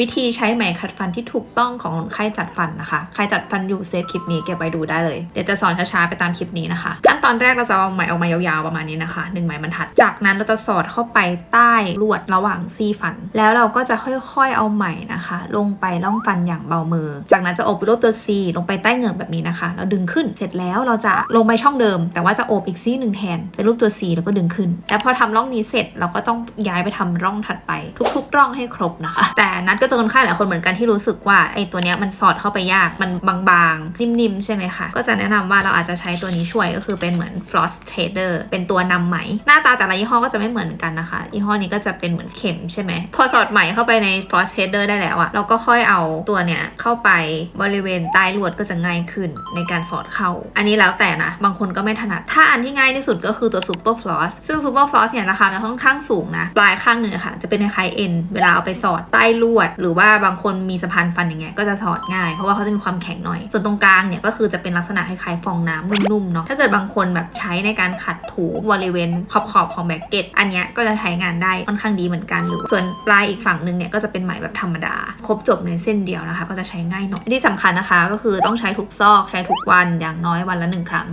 วิธีใช้ไหมขัดฟันที่ถูกต้องของคนไข้จัดฟันนะคะ ใครจัดฟันอยู่เซฟคลิปนี้เก็บไว้ดูได้เลย เดี๋ยวจะสอนช้าๆไปตามคลิปนี้นะคะ ขั้นตอนแรกเราจะเอาไหมออกมายาวๆประมาณนี้นะคะหนึ่งไหมบรรทัด จากนั้นเราจะสอดเข้าไปใต้ลวดระหว่างซี่ฟัน แล้วเราก็จะค่อยๆเอาไหมนะคะ ลงไปร่องฟันอย่างเบามือ จากนั้นจะโอบรูปตัว C ลงไปใต้เหงือกแบบนี้นะคะแล้วดึงขึ้นเสร็จแล้วเราจะลงไปช่องเดิม แต่ว่าจะโอบอีกซี่หนึ่งแทนเป็นรูปตัว C แล้วก็ดึงขึ้น แล้วพอทำร่องนี้เสร็จเราก็ต้องย้ายไปทำร่องถัดไป ทุกๆร่องให้ครบนะคะ แต่นัดก็เจอคนไข้หลายคนเหมือนกันที่รู้สึกว่าไอ้ตัวเนี้ยมันสอดเข้าไปยากมันบางๆ นิ่มๆ ใช่ไหมคะ ก็จะแนะนำว่าเราอาจจะใช้ตัวนี้ช่วยก็คือเป็นเหมือน floss trader เป็นตัวนำไหม หน้าตาแต่ละยี่ห้อก็จะไม่เหมือนกันนะคะยี่ห้อนี้ก็จะเป็นเหมือนเข็มใช่ไหมพอสอดไหมเข้าไปใน floss trader ได้แล้วอะเราก็ค่อยเอาตัวเนี้ยเข้าไปบริเวณใต้ลวดก็จะง่ายขึ้นในการสอดเข้า อันนี้แล้วแต่นะ บางคนก็ไม่ถนัด ถ้าอันที่ง่ายที่สุดก็คือตัว super floss ซึ่ง super floss เนี่ยราคาจะค่อนข้างสูงนะปลายข้างหนึ่งอะค่ะจะเป็นคล้ายเอ็นเวลาเอาไปสอดใต้ลวดหรือว่าบางคนมีสะพานฟันอย่างเงี้ยก็จะสอดง่าย เพราะว่าเขาจะมีความแข็งหน่อย ส่วนตรงกลางเนี่ยก็คือจะเป็นลักษณะคล้ายๆฟองน้ำนุ่มๆเนาะถ้าเกิดบางคนแบบใช้ในการขัดถูบริเวณขอบๆของแบ็กเก็ตอันเนี้ยก็จะใช้งานได้ค่อนข้างดีเหมือนกันหรือส่วนปลายอีกฝั่งหนึ่งเนี่ยก็จะเป็นไหมแบบธรรมดา ครบจบในเส้นเดียวนะคะ ก็จะใช้ง่ายหน่อยที่สำคัญนะคะ ก็คือต้องใช้ทุกซอกใช้ทุกวันอย่างน้อยวันละหนึ่งครั้ง